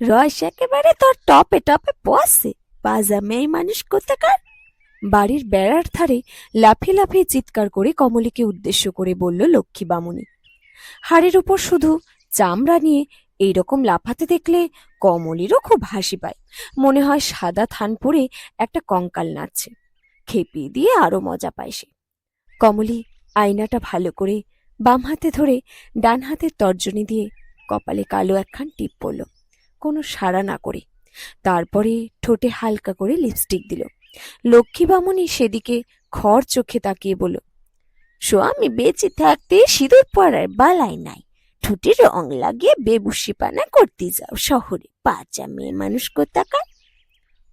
রস একেবারে তোর টপে টপে পসে বাজা মেয়ে মানুষ কোথাকার? বাড়ির বেড়ার ধারে লাফিয়ে লাফিয়ে চিৎকার করে কমলিকে উদ্দেশ্য করে বলল লক্ষ্মী বামুনি হাড়ের উপর শুধু চামড়া নিয়ে এইরকম লাফাতে দেখলে কমলিরও খুব হাসি পায়। মনে হয় সাদা থান পরে একটা কঙ্কাল নাচছে। খেপিয়ে দিয়ে আরও মজা পায় সে। কমলি আয়নাটা ভালো করে বাম হাতে ধরে ডান হাতের তর্জনী দিয়ে কপালে কালো একখান টিপ পড়ল। কোনো সাড়া না করে। তারপরে ঠোঁটে হালকা করে লিপস্টিক দিল। লক্ষ্মী বামুনি সেদিকে খড় চোখে তাকিয়ে বলল, স্বামী বেঁচে থাকতে সিঁদুর পরার বালাই নাই। ঠোঁটে রং লাগিয়ে বেবুসিপানা করতে যাও শহরে। বাচ্চা মেয়ে মানুষ কোথাকার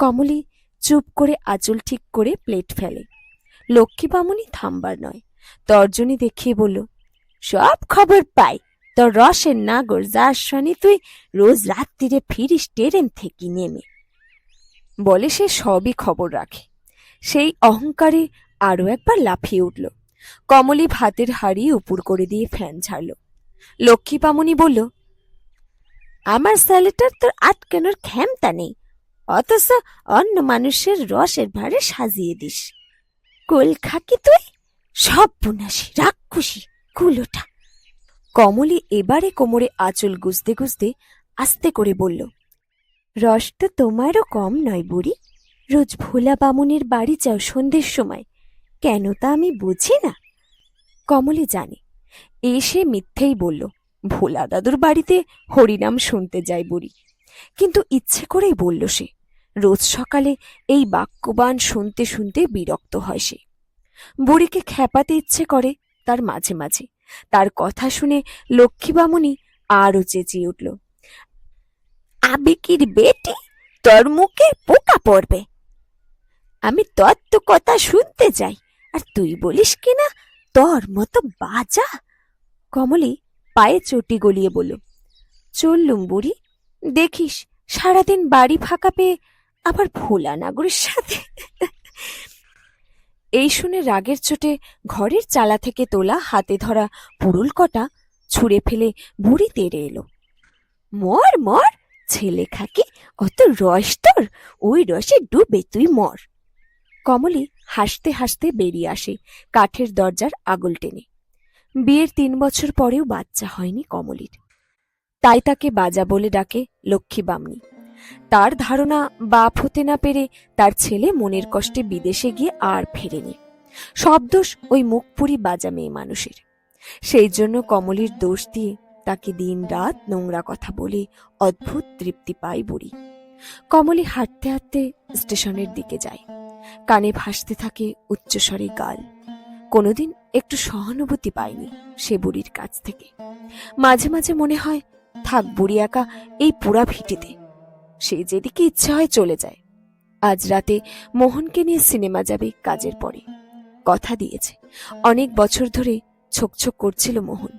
কমলি চুপ করে আঁচল ঠিক করে প্লেট ফেলে। লক্ষ্মী বামুনি থামবার নয়, তর্জনী দেখিয়ে বলল, সব খবর পাই। তোর রসের নাগর যার শনি তুই, রোজ রাত্রিরে ফিরিস ট্রেন থেকে নেমে। বলে সে সবই খবর রাখে। সেই অহংকারে আরও একবার লাফিয়ে উঠল। কমলি ভাতের হাড়ি উপুর করে দিয়ে ফ্যান ছাড়ল লক্ষ্মী পামনি বলল, আমার স্যালেটার তোর আটকানোর ক্ষমতা নেই। অথচ অন্য মানুষের রসের ভারে সাজিয়ে দিস। কোল খাকি তুই? সব পুনাসি রাক্ষসী, কুলোটা। কমলি এবারে কোমরে আঁচল গুজতে গুজতে আস্তে করে বলল, রস তো তোমারও কম নয় বুড়ি। রোজ ভোলা বামুনের বাড়ি যাও সন্ধ্যের সময়। কেন তা আমি বুঝি না? কমলি জানে এসে মিথ্যেই বলল, ভোলা দাদুর বাড়িতে হরিনাম শুনতে যায় বুড়ি। কিন্তু ইচ্ছে করেই বলল সে, রোজ সকালে এই বাক্যবান শুনতে শুনতে বিরক্ত হয় সে। বুড়িকে খেপাতে ইচ্ছে করে তার মাঝে মাঝে। তার কথা শুনে লক্ষ্মী বামুনি আরও চেঁচিয়ে উঠল। আবেকির বেটি তোর মুখে পোকা পড়বে। আমি তোর তো কথা শুনতে যাই, আর তুই বলিস কিনা তোর মতো বাজা। কমলি পায়ে চটি গলিয়ে বলল চললুম বুড়ি দেখিস, সারাদিন বাড়ি ফাঁকা পেয়ে আবার ভোলা নাগরের সাথে এই শুনে রাগের চোটে ঘরের চালা থেকে তোলা হাতে ধরা পুরুল কটা ছুঁড়ে ফেলে বুড়ি তেড়ে এলো। মর মর, ছেলে খাকি, অত রস তোর, ওই রসে ডুবে তুই মর। কমলি হাসতে হাসতে বেরিয়ে আসে কাঠের দরজার আগল টেনে। বিয়ের তিন বছর পরেও বাচ্চা হয়নি কমলির। তাই তাকে বাজা বলে ডাকে লক্ষ্মী বামনি। তার ধারণা বাপ হতে না পেরে তার ছেলে মনের কষ্টে বিদেশে গিয়ে আর ফেরেনি। সব দোষ ওই মুখপুরি বাজা মেয়ে মানুষের। সেই জন্য কমলির দোষ দিয়ে তাকে দিন রাত নোংরা কথা বলে অদ্ভুত তৃপ্তি পায় বুড়ি। কমলি হাঁটতে হাঁটতে স্টেশনের দিকে যায়। কানে ভাসতে থাকে উচ্চস্বরে গাল। কোনোদিন একটু সহানুভূতি পায়নি সে বুড়ির কাছ থেকে। মাঝে মাঝে মনে হয়, থাক বুড়ি একা, এই পুরা ভিটিতে। সে যেদিকে ইচ্ছা হয় চলে যায়। আজ রাতে মোহনকে নিয়ে সিনেমা যাবে কাজের পরে। কথা দিয়েছে। অনেক বছর ধরে ছোকছোক করছিল মোহন।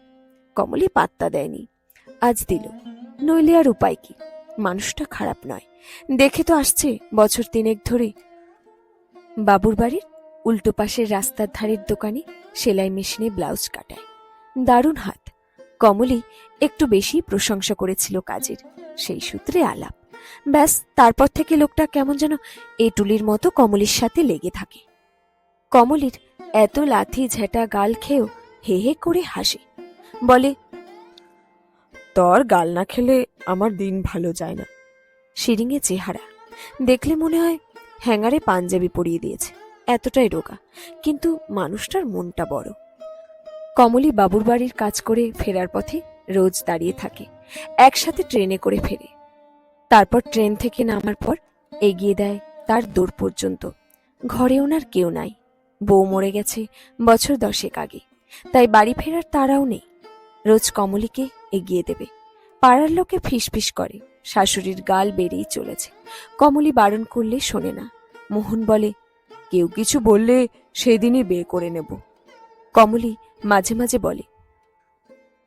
কমলি পাত্তা দেয়নি। আজ দিল। নইলে আর উপায় কি? মানুষটা খারাপ নয়। দেখে তো আসছে বছর তিনেক ধরে। বাবুর বাড়ির উল্টো পাশের রাস্তার ধারের দোকানে সেলাই মেশিনে ব্লাউজ কাটায়। দারুণ হাত। কমলি একটু বেশি প্রশংসা করেছিল কাজের। সেই সূত্রে আলাপ। ব্যাস, তারপর থেকে লোকটা কেমন যেন এটুলির মতো কমলির সাথে লেগে থাকে। কমলির এত লাথি ঝেঁটা গাল খেয়েও হে হে করে হাসে। বলে, তোর গাল না খেলে আমার দিন ভালো যায় না। শিরিঙে চেহারা। দেখলে মনে হয় হ্যাঙ্গারে পাঞ্জাবি পরিয়ে দিয়েছে। এতটাই রোগা। কিন্তু মানুষটার মনটা বড়। কমলি বাবুর বাড়ির কাজ করে ফেরার পথে রোজ দাঁড়িয়ে থাকে। একসাথে ট্রেনে করে ফেরে। তারপর ট্রেন থেকে নামার পর এগিয়ে দেয় তার দূর পর্যন্ত। ঘরে ওনার কেউ নাই। বউ মরে গেছে বছর দশেক আগে। তাই বাড়ি ফেরার তারাও নেই। রোজ কমলিকে এগিয়ে দেবে। পাড়ার লোকে ফিসফিস করে। শাশুড়ির গাল বেরিয়ে চলেছে। কমলি বারণ করলে শোনে না। মোহন বলে, কেউ কিছু বললে সেদিনই বিয়ে করে নেব। কমলি মাঝে মাঝে বলে,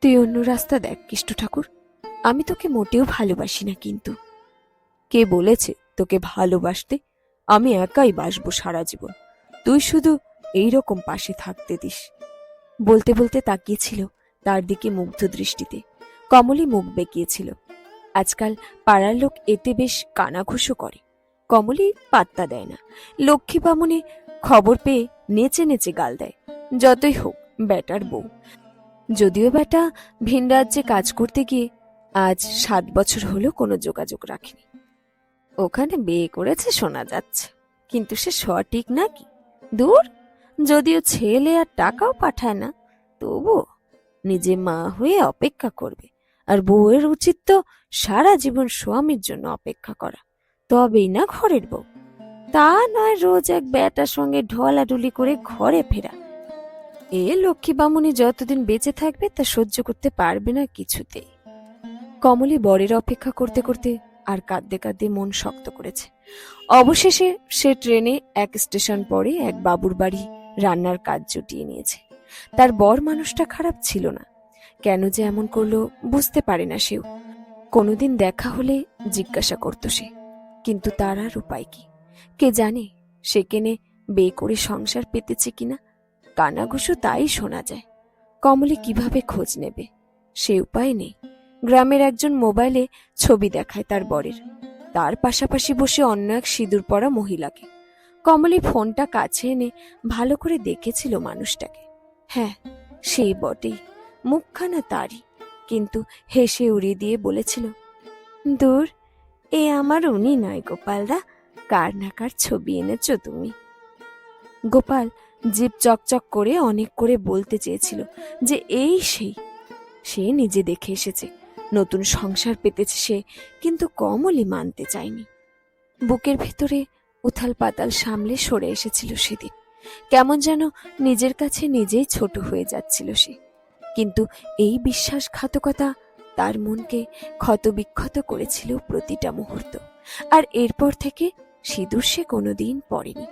তুই অন্য রাস্তা দেখ কৃষ্ণ ঠাকুর। আমি তোকে মোটেও ভালোবাসি না কিন্তু। কে বলেছে তোকে ভালোবাসতে? আমি একাই বাসবো সারা জীবন। তুই শুধু এই রকম পাশে থাকতে দিস। বলতে বলতে তাকিয়েছিল তার দিকে মুগ্ধ দৃষ্টিতে। কমলি মুখ বেঁকিয়েছিল। আজকাল পাড়ার লোক এতে বেশ কানাঘুষো করে। কমলি পাত্তা দেয় না। লক্ষ্মী বামুনি খবর পেয়ে নেচে নেচে গাল দেয়। যতই হোক বেটার বউ। যদিও বেটা ভিন রাজ্যে কাজ করতে গিয়ে আজ সাত বছর হলো কোনো যোগাযোগ রাখেনি। ওখানে বিয়ে করেছে, শোনা যাচ্ছে। কিন্তু সে সঠিক নাকি? দূর, যদিও ছেলে আর টাকাও পাঠায় না তবু নিজে মা হয়ে অপেক্ষা করবে। আর বউয়ের উচিত তো সারা জীবন স্বামীর জন্য অপেক্ষা করা। তবেই না ঘরের বউ? তা নয় রোজ এক বেটার সঙ্গে ঢলাঢুলি করে ঘরে ফেরা। এ লক্ষ্মী বামুনি যতদিন বেঁচে থাকবে তা সহ্য করতে পারবে না কিছুতেই। কমলি বরের অপেক্ষা করতে করতে আর কাঁদতে কাঁদতে মন শক্ত করেছে। অবশেষে সে ট্রেনে এক স্টেশন পরে এক বাবুর বাড়ি রান্নার কাজ জুটিয়ে নিয়েছে। তার বর মানুষটা খারাপ ছিল না। কেন যে এমন করল বুঝতে পারে না সেও। কোনোদিন দেখা হলে জিজ্ঞাসা করতো সে। কিন্তু তার আর উপায় কি? কে জানে সে কেনে বে করে সংসার পেতেছে কিনা? কানাঘুষো তাই শোনা যায়। কমলে কীভাবে খোঁজ নেবে? সে উপায় নেই। গ্রামের একজন মোবাইলে ছবি দেখায় তার বরের। তার পাশাপাশি বসে অন্য এক সিঁদুর পরা মহিলাকে। কমলি ফোনটা কাছে এনে ভালো করে দেখেছিল মানুষটাকে। হ্যাঁ সেই বটেই, মুখখানা তারই, কিন্তু হেসে উড়িয়ে দিয়ে বলেছিল, দূর, এ আমার উনি নয় গোপালদা কার না কার ছবি এনেছো তুমি? গোপাল জিভ চকচক করে অনেক করে বলতে চেয়েছিল যে এই সেই, সে নিজে দেখে এসেছে। নতুন সংসার পেতেছে সে, কিন্তু কমলই মানতে চায়নি। বুকের ভেতরে উথাল পাতাল সামলে সরে এসেছিল সেদিন। কেমন যেন নিজের কাছে নিজেই ছোট হয়ে যাচ্ছিল সে। কিন্তু এই বিশ্বাসঘাতকতা তার মনকে ক্ষতবিক্ষত করেছিল প্রতিটা মুহূর্ত। আর এরপর থেকে সিঁদুর সে কোনোদিন পড়েনি।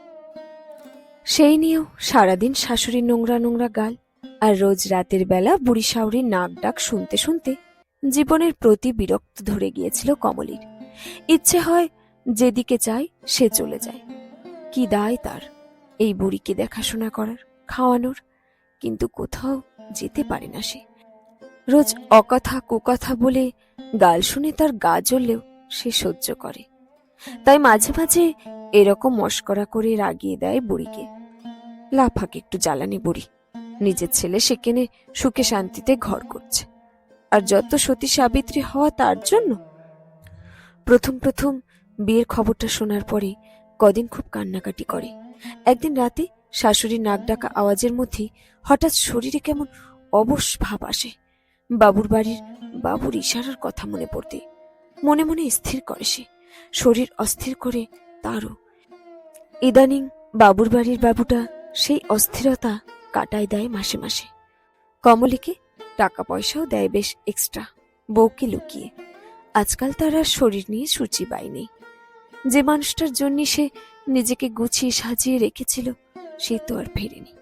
সেই নিয়েও সারাদিন শাশুড়ির নোংরা নোংরা গাল আর রোজ রাতের বেলা বুড়ি শাউরির নাক ডাক শুনতে শুনতে জীবনের প্রতি বিরক্ত ধরে গিয়েছিল কমলির। ইচ্ছে হয় যেদিকে চায় সে চলে যায়। কি দায় তার এই বুড়িকে দেখাশোনা করার, খাওয়ানোর। কিন্তু কোথাও যেতে পারে না সে। রোজ অকথা কুকথা বলে গাল শুনে তার গা জ্বললেও সে সহ্য করে। তাই মাঝে মাঝে এরকম মস্করা করে রাগিয়ে দেয় বুড়িকে। লাফাক একটু জ্বালানি বুড়ি। নিজের ছেলে সেখানে সুখে শান্তিতে ঘর করছে। আর যত সতী সাবিত্রী হওয়া তার জন্য? প্রথম প্রথম বিয়ের খবরটা শোনার পরে কদিন খুব কান্নাকাটি করে। একদিন রাতে শাশুড়ির নাক ডাকা আওয়াজের মধ্যে হঠাৎ শরীরে কেমন অবশ ভাব আসে। বাবুর বাড়ির বাবুর ইশারার কথা মনে পড়তে মনে মনে স্থির করে সে। শরীর অস্থির করে তারও। ইদানিং বাবুর বাড়ির বাবুটা সেই অস্থিরতা কাটায় দেয় মাসে মাসে। কমলিকে টাকা পয়সাও দেয় বেশ এক্সট্রা বউকে লুকিয়ে। আজকাল তার আর শরীর নিয়ে সূচি পায়নি যে মানুষটার জন্য সে নিজেকে গুছিয়ে সাজিয়ে রেখেছিল, সে তো আর ফেরেনি।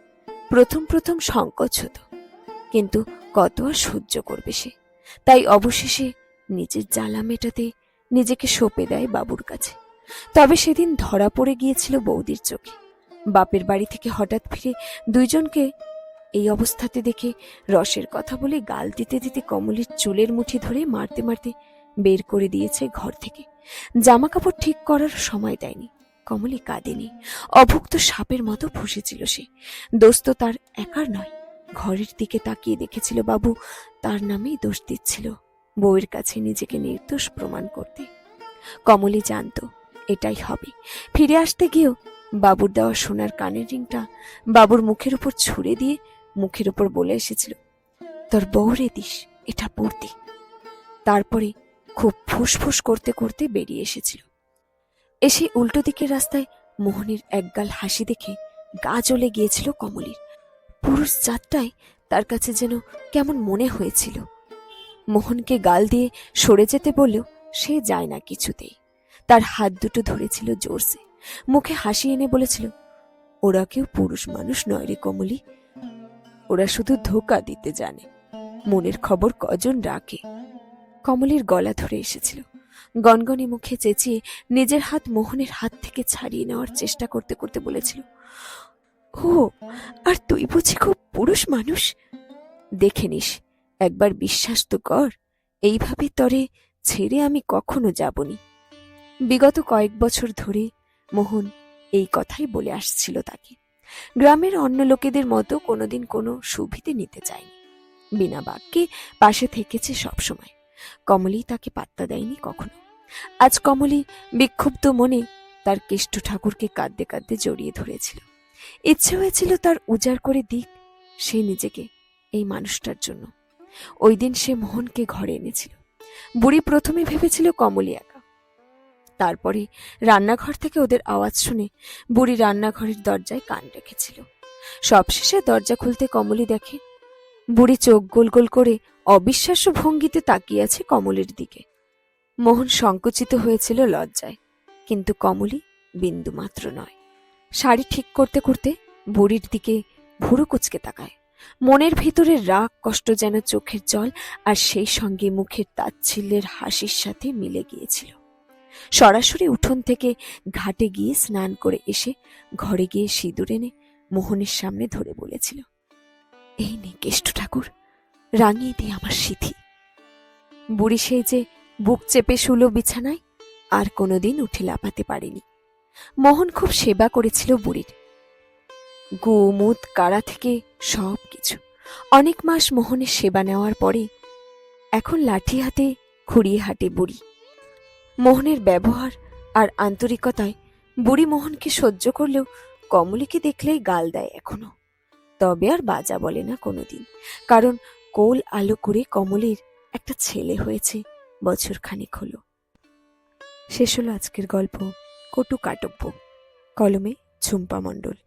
প্রথম প্রথম সংকোচ হতো, কিন্তু কত আর সহ্য করবে সে? তাই অবশেষে নিজের জ্বালা মেটাতে নিজেকে সঁপে দেয় বাবুর কাছে। তবে সেদিন ধরা পড়ে গিয়েছিল বৌদির চোখে। বাপের বাড়ি থেকে হঠাৎ ফিরে দুইজনকে এই অবস্থাতে দেখে রসের কথা বলে গাল দিতে দিতে কমলির চুলের মুঠি ধরে মারতে মারতে বের করে দিয়েছে ঘর থেকে। জামা কাপড় ঠিক করার সময় দেয়নি। কমলি কাঁদেনি। অভুক্ত সাপের মতো ফুসেছিল সে। দোস্ত তার একার নয়। ঘরের দিকে তাকিয়ে দেখেছিল বাবু, তার নামেই দোষ দিচ্ছিল বউয়ের কাছে নিজেকে নির্দোষ প্রমাণ করতে। কমলি জানতো, এটাই হবে। ফিরে আসতে গিয়েও বাবুর দেওয়া সোনার কানের রিংটা বাবুর মুখের উপর ছুঁড়ে দিয়ে মুখের উপর বলে এসেছিল, তোর বউরে দিস, এটা পড়তে। তারপরে খুব ফুসফুস করতে করতে বেরিয়ে এসেছিল। এসে উল্টো দিকের রাস্তায় মোহনের একগাল হাসি দেখে গা জ্বলে গিয়েছিল কমলির। পুরুষ জাতটাই তার কাছে যেন কেমন মনে হয়েছিল। মোহনকে গাল দিয়ে সরে যেতে বললেও সে যায় না কিছুতেই। তার হাত দুটো ধরেছিল জোরসে। মুখে হাসি এনে বলেছিল, ওরা কেউ পুরুষ মানুষ নয় রে কমলি। ওরা শুধু ধোকা দিতে জানে। মনের খবর কজন রাখে? কমলের গলা ধরে এসেছিল। গনগনে মুখে চেঁচিয়ে নিজের হাত মোহনের হাত থেকে ছাড়িয়ে নেওয়ার চেষ্টা করতে করতে বলেছিল, ও, আর তুই বুঝি খুব পুরুষ মানুষ? দেখে নিস, একবার বিশ্বাস তো কর, এইভাবে তরে ছেড়ে আমি কখনো যাবনি। বিগত কয়েক বছর ধরে মোহন এই কথাই বলে আসছিল তাকে। গ্রামের অন্য লোকেদের মতো কোনোদিন কোনো সুবিধে নিতে চায়নি। বিনা বাক্যে পাশে থেকেছে সবসময়। কমলি তাকে পাত্তা দেয়নি কখনো। আজ কমলি বিক্ষুব্ধ মনে তার কেষ্ট ঠাকুরকে কাঁদতে কাঁদতে জড়িয়ে ধরেছিল। ইচ্ছে হয়েছিল তার উজাড় করে দিক, সে নিজেকে, এই মানুষটার জন্য। ওই দিন সে মোহনকে ঘরে এনেছিল। বুড়ি প্রথমে ভেবেছিল কমলি তারপরে রান্নাঘর থেকে ওদের আওয়াজ শুনে বুড়ি রান্নাঘরের দরজায় কান রেখেছিল। সবশেষে দরজা খুলতে কমলি দেখে, বুড়ি চোখ গোল গোল করে অবিশ্বাস্য ভঙ্গিতে তাকিয়ে আছে কমলের দিকে। মোহন সংকুচিত হয়েছিল লজ্জায়, কিন্তু কমলি বিন্দুমাত্র নয়। শাড়ি ঠিক করতে করতে বুড়ির দিকে ভুরু কুচকে তাকায়। মনের ভিতরে রাগ, কষ্ট যেন চোখের জল আর সেই সঙ্গে মুখের তাচ্ছিল্যের হাসির সাথে মিলে গিয়েছিল। সরাসরি উঠোন থেকে ঘাটে গিয়ে স্নান করে এসে ঘরে গিয়ে সিঁদুর এনে মোহনের সামনে ধরে বলেছিল, এই নে কেষ্ট ঠাকুর, রাঙিয়ে দিয়ে আমার সিথি। বুড়ি সেই যে বুক চেপে শুলো বিছানায় আর কোনোদিন উঠে লাফাতে পারেনি। মোহন খুব সেবা করেছিল বুড়ির। গোমুদ কাড়া থেকে সব কিছু। অনেক মাস মোহনের সেবা নেওয়ার পরে এখন লাঠি হাতে, খুঁড়িয়ে হাঁটে বুড়ি। মোহনের ব্যবহার আর আন্তরিকতায় বুড়ি মোহনকে সহ্য করলেও কমলিকে দেখলেই গাল দেয় এখনও। তবে আর বাজা বলে না কোনোদিন, কারণ কোল আলো করে কমলের একটা ছেলে হয়েছে বছর খানিক হলো। শেষ হলো আজকের গল্প, কটু কাটব্য, কলমে ঝুম্পা মণ্ডল।